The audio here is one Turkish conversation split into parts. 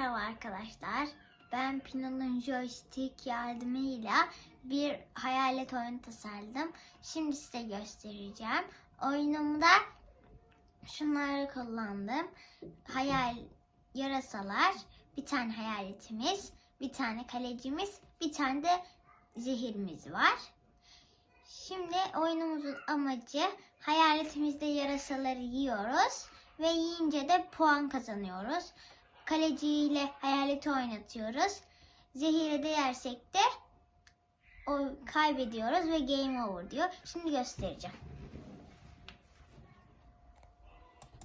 Merhaba arkadaşlar. Ben Pino'nun joystick yardımıyla bir hayalet oyunu tasarladım. Şimdi size göstereceğim. Oyunumda şunları kullandım. Hayal yarasalar, bir tane hayaletimiz, bir tane kalecimiz, bir tane de zehirimiz var. Şimdi oyunumuzun amacı hayaletimizde yarasaları yiyoruz ve yiyince de puan kazanıyoruz. Kaleciyle hayaleti oynatıyoruz. Zehire de yersek de o kaybediyoruz ve game over diyor. Şimdi göstereceğim.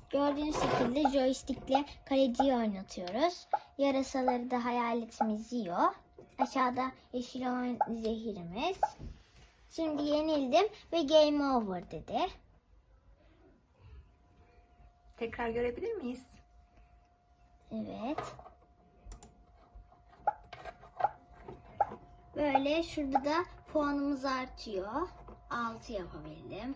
Gördüğünüz şekilde joystickle kaleciyi oynatıyoruz. Yarasaları da hayaletimiz yiyor. Aşağıda yeşil olan zehirimiz. Şimdi yenildim ve game over dedi. Tekrar görebilir miyiz? Evet. Böyle şurada da puanımız artıyor. 6 yapabildim.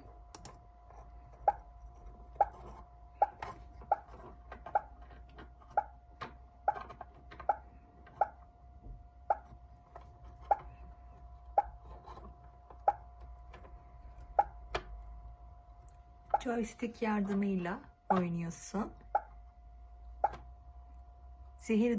Joystick yardımıyla oynuyorsun. Sihir